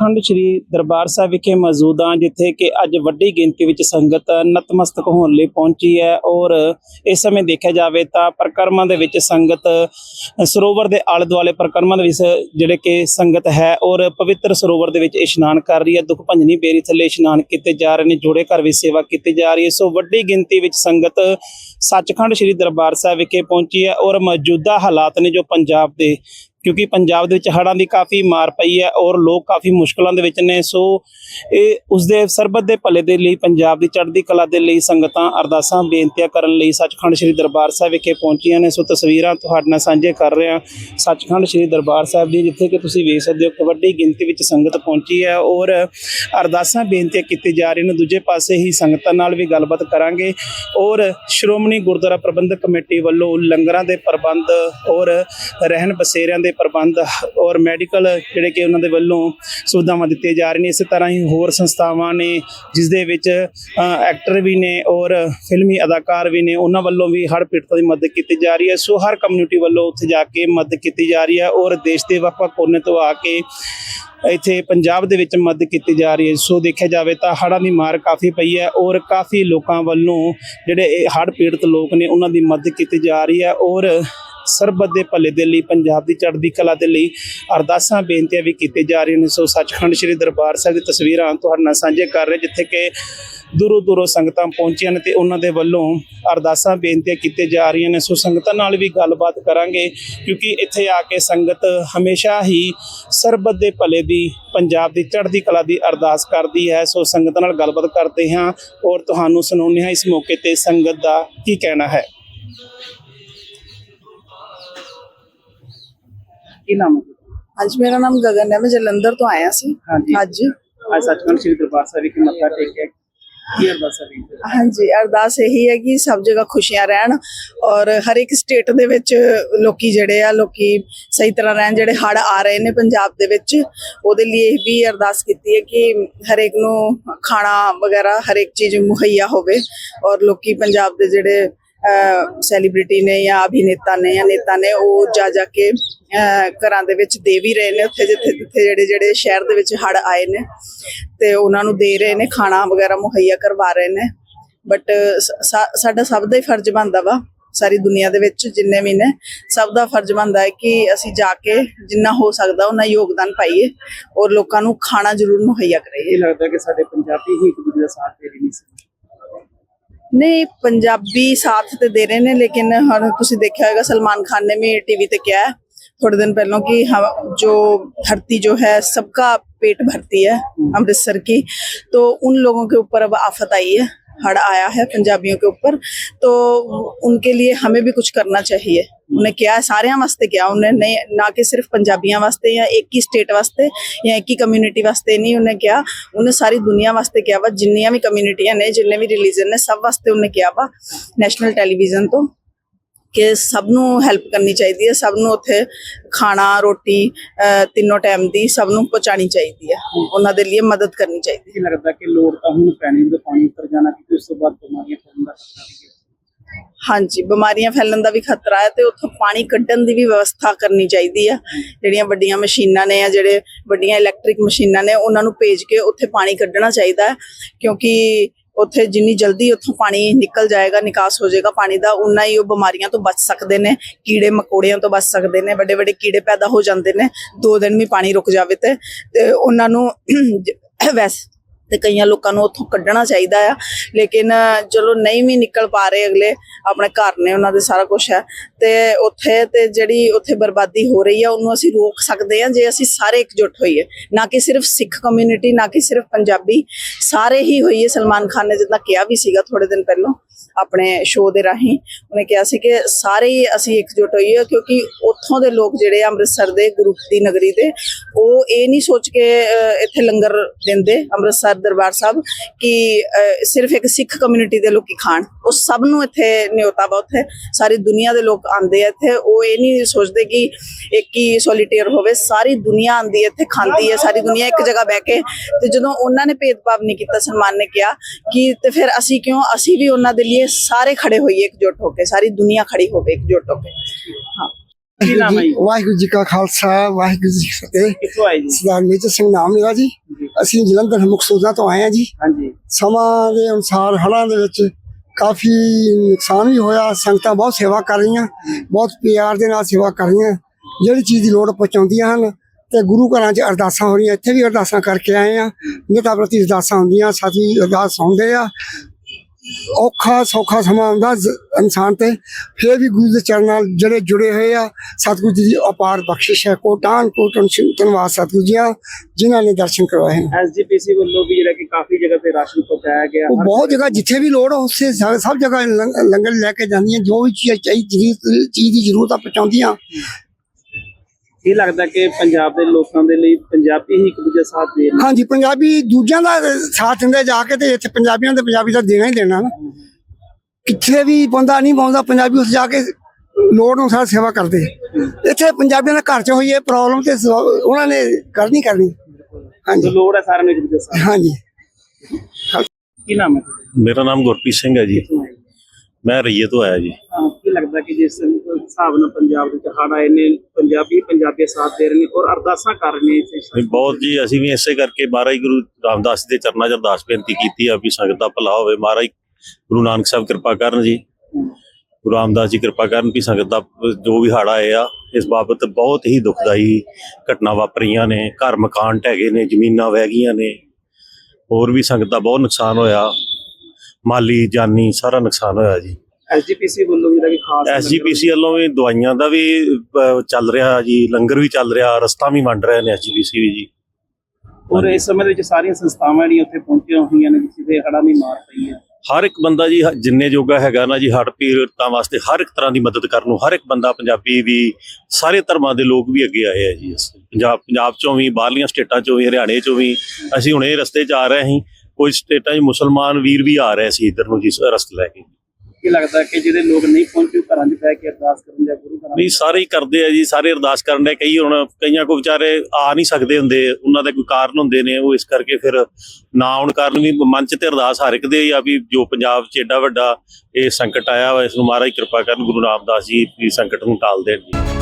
ਸੱਚਖੰਡ ਸ੍ਰੀ ਦਰਬਾਰ ਸਾਹਿਬ ਵਿਖੇ ਮੌਜੂਦ ਹਾਂ, ਜਿੱਥੇ ਕਿ ਅੱਜ ਵੱਡੀ ਗਿਣਤੀ ਵਿੱਚ ਸੰਗਤ ਨਤਮਸਤਕ ਹੋਣ ਲਈ ਪਹੁੰਚੀ ਹੈ ਔਰ ਇਸ ਸਮੇਂ ਦੇਖਿਆ ਜਾਵੇ ਤਾਂ ਪ੍ਰਕਰਮਾਂ ਦੇ ਵਿੱਚ ਸੰਗਤ ਸਰੋਵਰ ਦੇ ਆਲੇ ਦੁਆਲੇ ਪ੍ਰਕਰਮਾਂ ਦੇ ਵਿੱਚ ਜਿਹੜੇ ਕਿ ਸੰਗਤ ਹੈ ਔਰ ਪਵਿੱਤਰ ਸਰੋਵਰ ਦੇ ਵਿੱਚ ਇਸ਼ਨਾਨ ਕਰ ਰਹੀ ਹੈ, ਦੁੱਖ ਭੰਜਨੀ ਬੇਰੀ ਥੱਲੇ ਇਸ਼ਨਾਨ ਕੀਤੇ ਜਾ ਰਹੇ ਨੇ, ਜੋੜੇ ਘਰ ਵੀ ਸੇਵਾ ਕੀਤੀ ਜਾ ਰਹੀ ਹੈ। ਸੋ ਵੱਡੀ ਗਿਣਤੀ ਵਿੱਚ ਸੰਗਤ ਸੱਚਖੰਡ ਸ੍ਰੀ ਦਰਬਾਰ ਸਾਹਿਬ ਵਿਖੇ ਪਹੁੰਚੀ ਹੈ ਔਰ ਮੌਜੂਦਾ ਹਾਲਾਤ ਨੇ ਜੋ ਪੰਜਾਬ ਦੇ ਕਿਉਂਕਿ ਪੰਜਾਬ ਦੇ ਵਿੱਚ ਹੜ੍ਹਾਂ ਦੀ ਕਾਫੀ ਮਾਰ ਪਈ ਹੈ ਔਰ ਲੋਕ ਕਾਫੀ ਮੁਸ਼ਕਲਾਂ ਦੇ ਵਿੱਚ ਨੇ। ਸੋ ਇਹ ਉਸ ਦੇ ਸਰਬੱਤ ਦੇ ਭਲੇ ਦੇ ਲਈ, ਪੰਜਾਬ ਦੀ ਚੜ੍ਹਦੀ ਕਲਾ ਦੇ ਲਈ ਸੰਗਤਾਂ ਅਰਦਾਸਾਂ ਬੇਨਤੀਆਂ ਕਰਨ ਲਈ ਸੱਚਖੰਡ ਸ੍ਰੀ ਦਰਬਾਰ ਸਾਹਿਬ ਵਿਖੇ ਪਹੁੰਚੀਆਂ ਨੇ। ਸੋ ਤਸਵੀਰਾਂ ਤੁਹਾਡੇ ਨਾਲ ਸਾਂਝੇ ਕਰ ਰਹੇ ਹਾਂ। ਸੱਚਖੰਡ ਸ੍ਰੀ ਦਰਬਾਰ ਸਾਹਿਬ ਦੀ, ਜਿੱਥੇ ਕਿ ਤੁਸੀਂ ਵੇਖ ਸਕਦੇ ਹੋ ਕਿ ਵੱਡੀ ਗਿਣਤੀ ਵਿੱਚ ਸੰਗਤ ਪਹੁੰਚੀ ਹੈ ਔਰ ਅਰਦਾਸਾਂ ਬੇਨਤੀਆਂ ਕੀਤੀ ਜਾ ਰਹੀਆਂ ਨੇ। ਦੂਜੇ ਪਾਸੇ ਹੀ ਸੰਗਤਾਂ ਨਾਲ ਵੀ ਗੱਲਬਾਤ ਕਰਾਂਗੇ ਔਰ ਸ਼੍ਰੋਮਣੀ ਗੁਰਦੁਆਰਾ ਪ੍ਰਬੰਧਕ ਕਮੇਟੀ ਵੱਲੋਂ ਲੰਗਰਾਂ ਦੇ ਪ੍ਰਬੰਧ ਔਰ ਰਹਿਣ ਬਸੇਰਿਆਂ ਦੇ ਪ੍ਰਬੰਧ ਔਰ ਮੈਡੀਕਲ ਜਿਹੜੇ ਕਿ ਉਹਨਾਂ ਦੇ ਵੱਲੋਂ ਸੁਵਿਧਾਵਾਂ ਦਿੱਤੀਆਂ ਜਾ ਰਹੀਆਂ ਨੇ। ਇਸੇ ਤਰ੍ਹਾਂ ਹੀ ਹੋਰ ਸੰਸਥਾਵਾਂ ਨੇ ਜਿਸ ਦੇ ਵਿੱਚ ਐਕਟਰ ਵੀ ਨੇ ਔਰ ਫਿਲਮੀ ਅਦਾਕਾਰ ਵੀ ਨੇ, ਉਹਨਾਂ ਵੱਲੋਂ ਵੀ ਹਰ ਪੀੜਤਾਂ ਦੀ ਮਦਦ ਕੀਤੀ ਜਾ ਰਹੀ ਹੈ। ਸੋ ਹਰ ਕਮਿਊਨਿਟੀ ਵੱਲੋਂ ਉੱਥੇ ਜਾ ਕੇ ਮਦਦ ਕੀਤੀ ਜਾ ਰਹੀ ਹੈ ਔਰ ਦੇਸ਼ ਦੇ ਵੱਖ-ਵੱਖ ਕੋਨੇ ਤੋਂ ਆ ਕੇ ਇੱਥੇ ਪੰਜਾਬ ਦੇ ਵਿੱਚ ਮਦਦ ਕੀਤੀ ਜਾ ਰਹੀ ਹੈ। ਸੋ ਦੇਖਿਆ ਜਾਵੇ ਤਾਂ ਹੜ੍ਹਾਂ ਦੀ ਮਾਰ ਕਾਫੀ ਪਈ ਹੈ ਔਰ ਕਾਫੀ ਲੋਕਾਂ ਵੱਲੋਂ ਜਿਹੜੇ ਹੜ੍ਹ ਪੀੜਤ ਲੋਕ ਨੇ, ਉਹਨਾਂ ਦੀ ਮਦਦ ਕੀਤੀ ਜਾ ਰਹੀ ਹੈ ਔਰ ਸਰਬਤ ਦੇ ਭਲੇ ਦੇ ਲਈ, ਪੰਜਾਬ ਦੀ ਚੜ੍ਹਦੀ ਕਲਾ ਦੇ ਲਈ ਅਰਦਾਸਾਂ, ਬੇਨਤੀਆਂ ਵੀ ਕੀਤੀਆਂ ਜਾ ਰਹੀਆਂ ਨੇ। ਸੋ ਸੱਚਖੰਡ ਸ੍ਰੀ ਦਰਬਾਰ ਸਾਹਿਬ ਦੀ ਤਸਵੀਰਾਂ ਤੁਹਾਡੇ ਨਾਲ ਸਾਂਝੇ ਕਰ ਰਹੇ ਜਿੱਥੇ ਕਿ ਦੂਰੋਂ ਦੂਰੋਂ ਸੰਗਤਾਂ ਪਹੁੰਚੀਆਂ ਨੇ ਤੇ ਉਹਨਾਂ ਦੇ ਵੱਲੋਂ ਅਰਦਾਸਾਂ, ਬੇਨਤੀਆਂ ਕੀਤੀਆਂ ਜਾ ਰਹੀਆਂ ਨੇ। ਸੋ ਸੰਗਤਾਂ ਨਾਲ ਵੀ ਗੱਲਬਾਤ ਕਰਾਂਗੇ, ਕਿਉਂਕਿ ਇੱਥੇ ਆ ਕੇ ਸੰਗਤ ਹਮੇਸ਼ਾ ਹੀ ਸਰਬੱਤ ਦੇ ਭਲੇ ਦੀ, ਪੰਜਾਬ ਦੀ ਚੜ੍ਹਦੀ ਕਲਾ ਦੀ ਅਰਦਾਸ ਕਰਦੀ ਹੈ। ਸੋ ਸੰਗਤਾਂ ਨਾਲ ਗੱਲਬਾਤ ਕਰਦੇ ਹਾਂ ਔਰ ਤੁਹਾਨੂੰ ਸੁਣਾਉਂਦੇ ਹਾਂ ਇਸ ਮੌਕੇ ਤੇ ਸੰਗਤ ਦਾ ਕੀ ਕਹਿਣਾ ਹੈ। ਕੀ ਨਾਮ ਹੈ ਹਾਂਜੀ ਮੇਰਾ ਨਾਮ ਗਗਨ ਹੈ ਮੈਂ ਜਲੰਧਰ ਤੋਂ ਆਇਆ ਸੀ। ਹਾਂਜੀ। ਅੱਜ। ਅੱਜ ਸੱਚਖੰਡ ਸ੍ਰੀ ਦਰਬਾਰ ਸਾਹਿਬ ਵਿਖੇ ਮੱਥਾ ਟੇਕਿਆ। ਕੀ ਅਰਦਾਸ ਹੈ ਹਾਂਜੀ ਅਰਦਾਸ ਇਹੀ ਹੈ ਕਿ ਸਭ ਜਗ੍ਹਾ ਖੁਸ਼ੀਆਂ ਰਹਿਣ ਔਰ ਹਰ ਇੱਕ ਸਟੇਟ ਦੇ ਵਿੱਚ ਲੋਕੀ ਜਿਹੜੇ ਆ ਲੋਕੀ ਸਹੀ ਤਰ੍ਹਾਂ ਰਹਿਣ ਜਿਹੜੇ ਹੜ ਆ ਰਹੇ ਨੇ ਪੰਜਾਬ ਦੇ ਵਿੱਚ ਉਹਦੇ ਲਈ ਇਹ ਵੀ ਅਰਦਾਸ ਕੀਤੀ ਹੈ ਕਿ ਹਰ ਇੱਕ ਨੂੰ ਖਾਣਾ ਵਗੈਰਾ ਹਰ ਇੱਕ ਚੀਜ਼ ਮੁਹੱਈਆ ਹੋਵੇ ਔਰ ਲੋਕੀ ਪੰਜਾਬ ਦੇ ਜਿਹੜੇ ਸੈਲੀਬ੍ਰਿਟੀ ਨੇ ਜਾਂ ਅਭਿਨੇਤਾ ਨੇ ਜਾਂ ਨੇਤਾ ਨੇ, ਉਹ ਜਾ ਜਾ ਕੇ ਘਰਾਂ ਦੇ ਵਿੱਚ ਦੇ ਵੀ ਰਹੇ ਨੇ, ਉੱਥੇ ਜਿੱਥੇ ਜਿੱਥੇ ਜਿਹੜੇ ਜਿਹੜੇ ਸ਼ਹਿਰ ਦੇ ਵਿੱਚ ਹੜ ਆਏ ਨੇ ਤੇ ਉਹਨਾਂ ਨੂੰ ਦੇ ਰਹੇ ਨੇ, ਖਾਣਾ ਵਗੈਰਾ ਮੁਹੱਈਆ ਕਰਵਾ ਰਹੇ ਨੇ। ਬਟ ਸਾਡਾ ਸਭ ਦਾ ਹੀ ਫਰਜ਼ ਬਣਦਾ ਵਾ, ਸਾਰੀ ਦੁਨੀਆ ਦੇ ਵਿੱਚ ਜਿੰਨੇ ਵੀ ਨੇ, ਸਭ ਦਾ ਫਰਜ਼ ਬਣਦਾ ਹੈ ਕਿ ਅਸੀਂ ਜਾ ਕੇ ਜਿੰਨਾ ਹੋ ਸਕਦਾ ਉਹਨਾਂ ਯੋਗਦਾਨ ਪਾਈਏ ਔਰ ਲੋਕਾਂ ਨੂੰ ਖਾਣਾ ਜ਼ਰੂਰ ਮੁਹੱਈਆ ਕਰਾਈਏ। ਇਹ ਲੱਗਦਾ ਕਿ ਸਾਡੇ ਪੰਜਾਬੀ ਹੀ ਇੱਕ ਦੂਜੇ ਦਾ ਸਾਥ ਦੇ ਰਹੇ ਨਹੀਂ ਸੀ नहीं पंजाबी साथ तो दे रहे हैं लेकिन हर तुम देखा होगा सलमान खान ने भी टीवी पे क्या है थोड़े दिन पहले कि हम जो धरती जो है सबका पेट भरती है अमृतसर की तो उन लोगों के ऊपर अब आफत आई है हड़ आया है पंजाबियों के ऊपर तो उनके लिए हमें भी कुछ करना चाहिए। उन्हें क्या है सारे वास्ते क्या? उन्हें नहीं ना कि सिर्फ़ पंजाबियों वास्ते या एक ही स्टेट वास्ते या एक ही कम्युनिटी वास्ते नहीं, उन्हें क्या? उन्हें सारी दुनिया वास्ते क्या वा? जिन्नियाँ भी कम्युनिटियाँ ने जिन्हें भी रिलीजन ने सब वास्ते उन्हें क्या वा? नैशनल टेलीविज़न तो। ਕਿ ਸਭ ਨੂੰ ਹੈਲਪ ਕਰਨੀ ਚਾਹੀਦੀ ਹੈ ਸਭ ਨੂੰ ਉੱਥੇ ਖਾਣਾ ਰੋਟੀ ਤਿੰਨੋਂ ਟਾਈਮ ਦੀ ਸਭ ਨੂੰ ਪਹੁੰਚਾਣੀ ਚਾਹੀਦੀ ਹੈ। ਉਹਨਾਂ ਦੇ ਲਈ ਮਦਦ ਕਰਨੀ ਚਾਹੀਦੀ ਹੈ। ਲੱਗਦਾ ਕਿ ਲੋੜ ਤਾਂ ਹੁਣ ਪੈਣੀ ਜਦੋਂ ਪਾਣੀ ਉੱਤਰ ਜਾਣਾ ਕਿ ਉਸ ਤੋਂ ਬਾਅਦ ਬਿਮਾਰੀਆਂ ਫੈਲਣ ਦਾ ਹਾਂਜੀ ਬਿਮਾਰੀਆਂ ਫੈਲਣ ਦਾ ਵੀ ਖਤਰਾ ਹੈ ਤੇ ਉੱਥੋਂ ਪਾਣੀ ਕੱਢਣ ਦੀ ਵੀ ਵਿਵਸਥਾ ਕਰਨੀ ਚਾਹੀਦੀ ਹੈ। ਜਿਹੜੀਆਂ ਵੱਡੀਆਂ ਮਸ਼ੀਨਾਂ ਨੇ ਜਾਂ ਜਿਹੜੇ ਵੱਡੀਆਂ ਇਲੈਕਟ੍ਰਿਕ ਮਸ਼ੀਨਾਂ ਨੇ ਉਹਨਾਂ ਨੂੰ ਭੇਜ ਕੇ ਉੱਥੇ ਪਾਣੀ ਕੱਢਣਾ ਚਾਹੀਦਾ ਹੈ। ਕਿਉਂਕਿ ਉੱਥੇ ਜਿੰਨੀ ਜਲਦੀ ਉੱਥੋਂ ਪਾਣੀ ਨਿਕਲ ਜਾਏਗਾ, ਨਿਕਾਸ ਹੋ ਜਾਏਗਾ ਪਾਣੀ ਦਾ, ਉਨਾ ਹੀ ਉਹ ਬਿਮਾਰੀਆਂ ਤੋਂ ਬਚ ਸਕਦੇ ਨੇ, ਕੀੜੇ ਮਕੌੜਿਆਂ ਤੋਂ ਬਚ ਸਕਦੇ ਨੇ ਵੱਡੇ ਵੱਡੇ ਕੀੜੇ ਪੈਦਾ ਹੋ ਜਾਂਦੇ ਨੇ, ਦੋ ਦਿਨ ਵੀ ਪਾਣੀ ਰੁਕ ਜਾਵੇ ਤੇ ਤੇ ਉਹਨਾਂ ਨੂੰ ਵੈਸੇ ਤੇ ਕਈਆਂ ਲੋਕਾਂ ਨੂੰ ਉੱਥੋਂ ਕੱਢਣਾ ਚਾਹੀਦਾ ਆ। ਲੇਕਿਨ ਚਲੋ ਨਹੀਂ ਵੀ ਨਿਕਲ ਪਾ ਰਹੇ ਅਗਲੇ, ਆਪਣੇ ਘਰ ਨੇ ਉਹਨਾਂ ਦੇ ਸਾਰਾ ਕੁਝ ਹੈ। ਤੇ ਉੱਥੇ ਤੇ ਜਿਹੜੀ ਉੱਥੇ ਬਰਬਾਦੀ ਹੋ ਰਹੀ ਆ, ਉਹਨੂੰ ਅਸੀਂ ਰੋਕ ਸਕਦੇ ਆ ਜੇ ਅਸੀਂ ਸਾਰੇ ਇਕਜੁੱਟ ਹੋਈਏ। ਨਾ ਕਿ ਸਿਰਫ ਸਿੱਖ ਕਮਿਊਨਿਟੀ ਨਾ ਕਿ ਸਿਰਫ ਪੰਜਾਬੀ, ਸਾਰੇ ਹੀ ਹੋਈਏ। ਸਲਮਾਨ ਖਾਨ ਨੇ ਜਿੱਦਾਂ ਕਿਹਾ ਵੀ ਸੀਗਾ ਥੋੜੇ ਦਿਨ ਪਹਿਲਾਂ। ਆਪਣੇ ਸ਼ੋਅ ਦੇ ਰਾਹੀਂ। ਉਹਨੇ ਕਿਹਾ ਸੀ ਕਿ ਸਾਰੇ ਹੀ ਅਸੀਂ ਇਕਜੁੱਟ ਹੋਈਏ ਕਿਉਂਕਿ ਉੱਥੋਂ ਦੇ ਲੋਕ ਜਿਹੜੇ ਅੰਮ੍ਰਿਤਸਰ ਦੇ ਗੁਰੂ ਦੀ ਨਗਰੀ ਦੇ, ਉਹ ਇਹ ਨਹੀਂ ਸੋਚ ਕੇ ਇੱਥੇ ਲੰਗਰ ਦਿੰਦੇ ਅੰਮ੍ਰਿਤਸਰ ਦਰਬਾਰ ਸਾਹਿਬ ਕਿ ਸਿਰਫ ਇੱਕ ਸਿੱਖ ਕਮਿਊਨਿਟੀ ਦੇ ਲੋਕੀ ਖਾਣ। ਉਹ ਸਭ ਨੂੰ ਇੱਥੇ ਨਿਯੋਤਾ ਵਾ ਉੱਥੇ। ਸਾਰੀ ਦੁਨੀਆ ਦੇ ਲੋਕ ਆਉਂਦੇ ਆ ਇੱਥੇ। ਉਹ ਇਹ ਨਹੀਂ ਸੋਚਦੇ ਕਿ ਇੱਕ ਹੀ ਸੋਲੀਟੇਅਰ ਹੋਵੇ। ਸਾਰੀ ਦੁਨੀਆ ਆਉਂਦੀ ਹੈ, ਇੱਥੇ ਖਾਂਦੀ ਹੈ। ਸਾਰੀ ਦੁਨੀਆ ਇੱਕ ਜਗ੍ਹਾ ਬਹਿ ਕੇ। ਤੇ ਜਦੋਂ ਉਹਨਾਂ ਨੇ ਭੇਦਭਾਵ ਨਹੀਂ ਕੀਤਾ, ਸਨਮਾਨ ਨੇ ਕਿਹਾ ਕਿ ਤੇ ਫਿਰ ਅਸੀਂ ਕਿਉਂ? ਅਸੀਂ ਵੀ ਉਹਨਾਂ ਦੇ ਲਈ ਸਾਰੇ ਖੜੇ ਹੋਈਏ ਇਕਜੁੱਟ ਹੋ ਕੇ ਸਾਰੀ ਦੁਨੀਆ ਖੜੀ ਹੋਵੇ ਇਕਜੁੱਟ ਹੋ ਕੇ। ਹਾਂ। ਕੀ ਨਾਮ ਹੈ ਜੀ? ਵਾਹਿਗੁਰੂ ਜੀ ਕਾ ਖਾਲਸਾ ਵਾਹਿਗੁਰੂ ਜੀ ਕੀ ਫਤਿਹ। ਕਿੱਥੋਂ ਆਏ ਜੀ? ਸਰਦਾਰ ਮੇਜਰ ਸਿੰਘ ਨਾਮ ਮੇਰਾ ਜੀ। ਅਸੀਂ ਜਲੰਧਰ ਮੁਕਤਸਰ ਤੋਂ ਆਏ ਹਾਂ ਜੀ। ਹਾਂਜੀ। ਸਮਾਂ ਦੇ ਅਨੁਸਾਰ ਹੜ੍ਹਾਂ ਦੇ ਵਿੱਚ ਕਾਫੀ ਨੁਕਸਾਨ ਵੀ ਹੋਇਆ ਸੰਗਤਾਂ ਬਹੁਤ ਸੇਵਾ ਕਰ ਰਹੀਆਂ ਬਹੁਤ ਪਿਆਰ ਦੇ ਨਾਲ ਸੇਵਾ ਕਰ ਰਹੀਆਂ। ਜਿਹੜੀ ਚੀਜ਼ ਦੀ ਲੋੜ ਪਹੁੰਚਾਉਂਦੀਆਂ ਹਨ ਤੇ ਗੁਰੂ ਘਰਾਂ 'ਚ ਅਰਦਾਸਾਂ ਹੋ ਰਹੀਆਂ ਇੱਥੇ ਵੀ ਅਰਦਾਸਾਂ ਕਰਕੇ ਆਏ ਆ ਨਿਤਾ ਪ੍ਰਤੀ ਅਰਦਾਸਾਂ ਹੁੰਦੀਆਂ ਸਾਥੀ ਅਰਦਾਸ ਹੁੰਦੇ ਆ। ਔਖਾ ਸੌਖਾ ਸਮਾਂ ਆਉਂਦਾ ਜ਼- ਇਨਸਾਨ ਤੇ। ਫਿਰ ਵੀ ਗੁਰੂ ਦੇ ਚਰਨਾਂ ਨਾਲ ਜਿਹੜੇ ਜੁੜੇ ਹੋਏ ਆ ਸਤਿਗੁਰੂ ਜੀ ਦੀ ਅਪਾਰ ਬਖਸ਼ਿਸ਼ ਹੈ। ਕੋਟਾਨ ਕੋਟਨ ਧੰਨਵਾਦ ਸਤਿਗੁਰੂ ਜੀਆਂ ਜਿਨ੍ਹਾਂ ਨੇ ਦਰਸ਼ਨ ਕਰਵਾਏ ਹਨ। ਐਸਜੀਪੀਸੀ ਵੱਲੋਂ ਵੀ ਜਿਹੜਾ ਕਿ ਕਾਫੀ ਜਗ੍ਹਾ ਤੇ ਰਾਸ਼ਨ ਪਹੁੰਚਾਇਆ ਗਿਆ। ਬਹੁਤ ਜਗ੍ਹਾ ਜਿੱਥੇ ਵੀ ਲੋੜ ਉਸੇ ਸਭ ਜਗ੍ਹਾ ਲੰਗ- ਲੰਗਰ ਲੈ ਕੇ ਜਾਂਦੀਆਂ ਜੋ ਵੀ ਚੀਜ਼ ਚਾਹੀਦੀ ਚੀਜ਼ ਦੀ ਜ਼ਰੂਰਤ ਆ ਪਹੁੰਚਾਉਂਦੀਆਂ। ਕੀ ਲੱਗਦਾ ਕਿ ਪੰਜਾਬ ਦੇ ਲੋਕਾਂ ਦੇ ਲਈ ਪੰਜਾਬੀ ਹੀ ਇੱਕ ਦੂਜੇ ਸਾਥ ਦੇ ਰਹੇ ਹਾਂਜੀ ਪੰਜਾਬੀ ਦੂਜਿਆਂ ਦਾ ਸਾਥ ਦਿੰਦੇ ਜਾ ਕੇ ਤੇ ਇੱਥੇ ਪੰਜਾਬੀਆਂ ਦੇ ਪੰਜਾਬੀ ਦਾ ਦੇਣਾ ਹੀ ਦੇਣਾ ਨਾ। ਕਿੱਥੇ ਵੀ ਬੰਦਾ ਨਹੀਂ ਪਾਉਂਦਾ ਪੰਜਾਬੀ ਉਸ ਜਾ ਕੇ ਲੋੜ ਅਨੁਸਾਰ ਸੇਵਾ ਕਰਦੇ। ਇੱਥੇ ਪੰਜਾਬੀਆਂ ਦੇ ਘਰ ਚ ਹੋਈ ਇਹ ਪ੍ਰੋਬਲਮ ਤੇ ਉਹਨਾਂ ਨੇ ਕਰਨੀ ਕਰਨੀ। ਹਾਂਜੀ। ਲੋੜ ਹੈ ਸਾਰਿਆਂ ਨੂੰ ਇੱਕ ਦੂਜੇ ਸਾਥ। ਹਾਂਜੀ। ਕੀ ਨਾਮ ਹੈ? ਮੇਰਾ ਨਾਮ ਗੁਰਪ੍ਰੀਤ ਸਿੰਘ ਹੈ ਜੀ? ਮੈਂ ਰਈਏ ਤੋਂ ਆਇਆ ਜੀ। ਕੀ ਲੱਗਦਾ ਕਿ ਜਿਸ ਹਿਸਾਬ ਨਾਲ ਪੰਜਾਬ ਵਿੱਚ ਹੜ੍ਹ ਆਏ ਨੇ ਪੰਜਾਬੀ ਪੰਜਾਬੀ ਸਾਥ ਦੇ ਰਹੇ ਨੇ ਔਰ ਅਰਦਾਸਾਂ ਕਰ ਰਹੇ ਨੇ ਇਸ ਬਹੁਤ ਜੀ ਅਸੀਂ ਵੀ ਇਸੇ ਕਰਕੇ ਮਹਾਰਾਜ ਗੁਰੂ ਰਾਮਦਾਸ ਦੇ ਚਰਨਾਂ 'ਚ ਅਰਦਾਸ ਬੇਨਤੀ ਕੀਤੀ ਆ ਵੀ ਸੰਗਤ ਦਾ ਭਲਾ ਹੋਵੇ। ਮਹਾਰਾਜ ਗੁਰੂ ਨਾਨਕ ਸਾਹਿਬ ਕਿਰਪਾ ਕਰਨ ਜੀ। ਗੁਰੂ ਰਾਮਦਾਸ ਜੀ ਕਿਰਪਾ ਕਰਨ ਵੀ ਸੰਗਤ ਦਾ ਜੋ ਵੀ ਹੜ੍ਹ ਆਏ ਆ ਇਸ ਬਾਬਤ ਬਹੁਤ ਹੀ ਦੁਖਦਾਈ ਘਟਨਾ ਵਾਪਰੀਆਂ ਨੇ। ਘਰ ਮਕਾਨ ਢਹਿ ਗਏ ਨੇ ਜ਼ਮੀਨਾਂ ਵਹਿ ਗਈਆਂ ਨੇ। ਹੋਰ ਵੀ ਸੰਗਤ ਦਾ ਬਹੁਤ ਨੁਕਸਾਨ ਹੋਇਆ। ਮਾਲੀ ਜਾਨੀ ਸਾਰਾ ਨੁਕਸਾਨ ਹੋਇਆ ਜੀ। ਐਸਜੀਪੀਸੀ ਵੱਲੋਂ ਜਿਹੜਾ ਕਿ ਖਾਸ ਐਸਜੀਪੀਸੀ ਵੱਲੋਂ ਵੀ ਦਵਾਈਆਂ ਦਾ ਵੀ ਚੱਲ ਰਿਹਾ ਜੀ ਲੰਗਰ ਵੀ ਚੱਲ ਰਿਹਾ ਰਸਤਾ ਵੀ ਵੰਡ ਰਹੇ ਨੇ ਐਸਜੀਪੀਸੀ ਵੀ ਜੀ। ਔਰ ਇਸ ਸਮੇਂ ਦੇ ਵਿੱਚ ਸਾਰੀਆਂ ਸੰਸਥਾਵਾਂ ਜਿਹੜੀਆਂ ਉੱਥੇ ਪਹੁੰਚੀਆਂ ਹੋਈਆਂ ਨੇ ਜਿੱਥੇ ਹੜ੍ਹਾਂ ਦੀ ਮਾਰ ਪਈ ਹੈ। ਹਰ ਇੱਕ ਬੰਦਾ ਜੀ ਹ- ਜਿੰਨੇ ਜੋਗਾ ਹੈਗਾ ਨਾ ਜੀ ਹੜ੍ਹ ਪੀੜਤਾਂ ਵਾਸਤੇ ਹਰ ਇੱਕ ਤਰ੍ਹਾਂ ਦੀ ਮਦਦ ਕਰਨ ਨੂੰ ਹਰ ਇੱਕ ਬੰਦਾ ਪੰਜਾਬੀ ਵੀ ਸਾਰੇ ਧਰਮਾਂ ਦੇ ਲੋਕ ਵੀ ਅੱਗੇ ਆਏ ਆ ਜੀ। ਇਸ ਪੰਜਾਬ ਪੰਜਾਬ ਚੋਂ ਵੀ ਬਾਹਰਲੀਆਂ ਸਟੇਟਾਂ ਚੋਂ ਵੀ ਹਰਿਆਣੇ ਚੋਂ ਵੀ ਅਸੀਂ ਹੁਣੇ ਰਸਤੇ 'ਚ ਆ ਰਹੇ ਸੀ ਕੁਝ ਸਟੇਟਾਂ 'ਚ ਮੁਸਲਮਾਨ ਵੀਰ ਵੀ ਆ ਰਹੇ ਸੀ ਇੱਧਰ ਨੂੰ ਜੀ ਰਸਤੇ ਲੈ ਕੇ। ਕੀ ਲੱਗਦਾ ਕਿ ਜਿਹੜੇ ਲੋਕ ਨਹੀਂ ਪਹੁੰਚੇ ਘਰਾਂ 'ਚ ਬਹਿ ਕੇ ਅਰਦਾਸ ਕਰਨ ਜਾਂ ਗੁਰੂ ਘਰਾਂ ਵੀ ਸਾਰੇ ਹੀ ਕਰਦੇ ਆ ਜੀ ਸਾਰੇ ਅਰਦਾਸ ਕਰਨ ਦੇ ਕਈ ਹੁਣ ਕਈਆਂ ਕੋ ਵਿਚਾਰੇ ਆ ਨਹੀਂ ਸਕਦੇ ਹੁੰਦੇ ਉਹਨਾਂ ਦੇ ਕੋਈ ਕਾਰਨ ਹੁੰਦੇ ਨੇ ਉਹ ਇਸ ਕਰਕੇ ਫਿਰ ਨਾ ਆਉਣ ਕਾਰਨ ਵੀ ਮਨ ਚ ਤੇ ਅਰਦਾਸ ਹਰ ਇੱਕ ਦੇ ਆ ਵੀ ਜੋ ਪੰਜਾਬ ਚ ਏਡਾ ਵੱਡਾ ਇਹ ਸੰਕਟ ਆਇਆ ਵਾ ਇਸ ਨੂੰ ਮਹਾਰਾਜ ਕਿਰਪਾ ਕਰਨ ਗੁਰੂ ਰਾਮਦਾਸ ਜੀ ਵੀ ਸੰਕਟ ਨੂੰ ਟਾਲ ਦੇਣ ਜੀ।